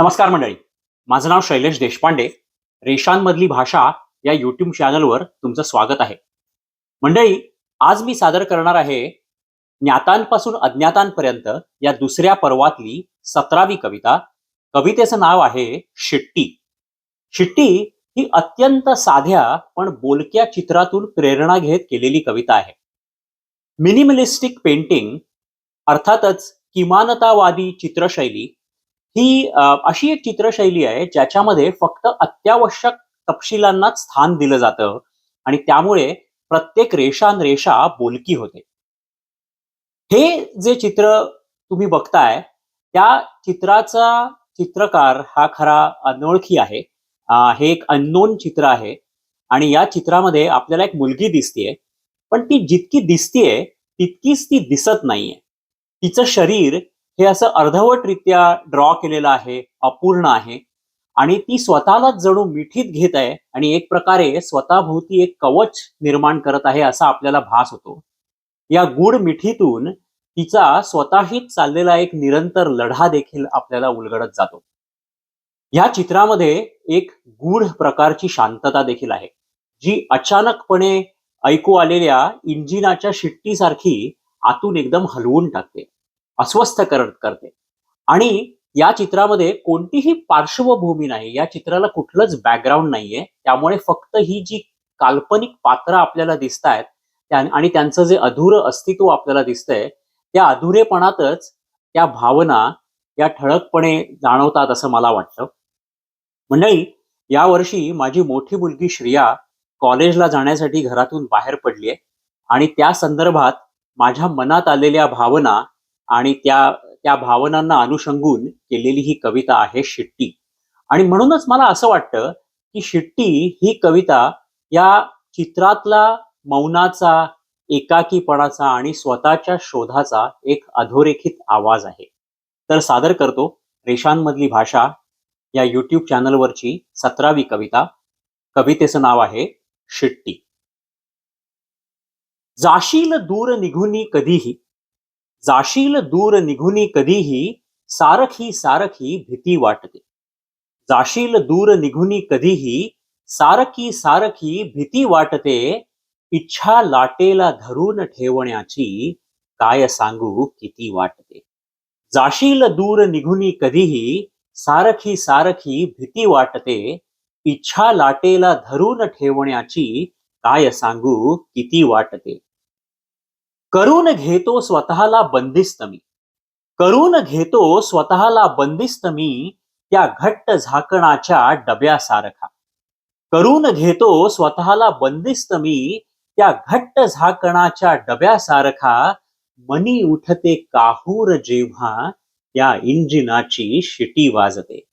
नमस्कार मंडळी. माझं नाव शैलेश देशपांडे. रेषांमधली भाषा या यूट्यूब चॅनलवर तुमचं स्वागत आहे. मंडळी आज मी सादर करणार आहे ज्ञातांपासून अज्ञातांपर्यंत या दुसऱ्या पर्वातली सतरावी कविता. कवितेचं नाव आहे शिट्टी. शिट्टी ही अत्यंत साध्या पण बोलक्या चित्रातून प्रेरणा घेत केलेली कविता आहे. मिनिमलिस्टिक पेंटिंग अर्थातच किमानतावादी चित्रशैली ही अशी एक चित्रशैली आहे ज्याच्यामध्ये फक्त अत्यावश्यक तपशिलांनाच स्थान दिलं जातं आणि त्यामुळे प्रत्येक रेषान रेषा बोलकी होते. हे जे चित्र तुम्ही बघताय त्या चित्राचा चित्रकार हा खरा अनोळखी आहे. हे एक अननोन चित्र आहे आणि या चित्रामध्ये आपल्याला एक मुलगी दिसतीये पण ती जितकी दिसतीये तितकीच ती दिसत नाहीये. तिचं शरीर हे असं अर्धवटरित्या ड्रॉ केलेलं आहे अपूर्ण आहे. आणि ती स्वतःलाच जणू मिठीत घेत आहे आणि एक प्रकारे स्वतःभोवती एक कवच निर्माण करत आहे असा आपल्याला भास होतो. या गूढ मिठीतून तिचा स्वतःहीच चाललेला एक निरंतर लढा देखील आपल्याला उलगडत जातो. या चित्रामध्ये एक गूढ प्रकारची शांतता देखील आहे जी अचानकपणे ऐकू आलेल्या इंजिनाच्या शिट्टीसारखी आतून एकदम हलवून टाकते. अस्वस्थ करत करते. आणि या चित्रामध्ये कोणतीही पार्श्वभूमी नाही या चित्राला कुठलंच बॅकग्राऊंड नाहीये. त्यामुळे फक्त ही जी काल्पनिक पात्र आपल्याला दिसत आहेत आणि त्यांचं जे अधुरं अस्तित्व आपल्याला दिसतंय त्या अधुरेपणातच त्या भावना या ठळकपणे जाणवतात असं मला वाटतं. मंडळी यावर्षी माझी मोठी मुलगी श्रिया कॉलेजला जाण्यासाठी घरातून बाहेर पडली आहे आणि त्या संदर्भात माझ्या मनात आलेल्या भावना आणि त्या त्या भावनांना अनुषंगून केलेली ही कविता आहे शिट्टी. आणि म्हणूनच मला असं वाटतं की शिट्टी ही कविता या चित्रातला मौनाचा एकाकीपणाचा आणि स्वतःच्या शोधाचा एक अधोरेखित आवाज आहे. तर सादर करतो रेषांमधली भाषा या यूट्यूब चॅनलवरची सतरावी कविता. कवितेचं नाव आहे शिट्टी. जाशील दूर निघुनी कधीही जाशील दूर निघुनी कधीही सारखी सारखी भीती वाटते. जाशील दूर निघुनी कधीही सारखी सारखी भीती वाटते इच्छा लाटेला धरून ठेवण्याची काय सांगू किती वाटते. जाशील दूर निघुनी कधीही सारखी सारखी भीती वाटते इच्छा लाटेला धरून ठेवण्याची काय सांगू किती वाटते. करून घेतो स्वतःला बंदिस्त मी. करून घेतो स्वतःला बंदिस्त मी त्या घट्ट झाकणाच्या डब्यासारखा. करून घेतो स्वतःला बंदिस्त मी त्या घट्ट झाकणाच्या डब्यासारखा मनी उठते काहूर जेव्हा त्या इंजिनाची शिटी वाजते.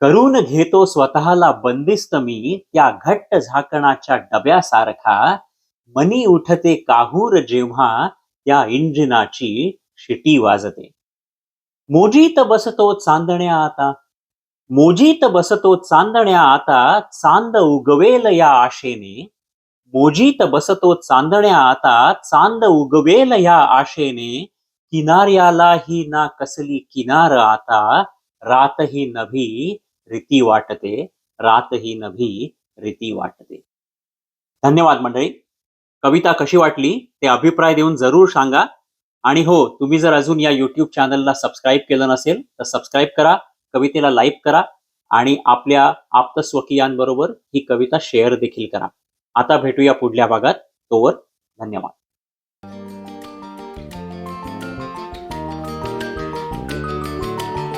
करून घेतो स्वतःला बंदिस्त मी त्या घट्ट झाकणाच्या डब्यासारखा मनी उठते काहूर जेव्हा त्या इंजिनाची शिटी वाजते. मोजीत बसतो चांदण्या आता मोजीत बसतो चांदण्या आता चांद उगवेल या आशेने. मोजीत बसतो चांदण्या आता चांद उगवेल या आशेने. किनार्यालाही ना कसली किनार आता रातही नभी रीती वाटते रातही नभी रीती वाटते. धन्यवाद मंडळी. कविता कशी वाटली ते अभिप्राय देऊन जरूर सांगा. आणि हो तुम्ही जर अजून या युट्यूब चॅनलला सबस्क्राईब केलं नसेल तर सबस्क्राईब करा कवितेला लाईक करा आणि आपल्या आप्तस्वकीयांबरोबर ही कविता शेअर देखील करा. आता भेटूया पुढल्या भागात. तोवर धन्यवाद.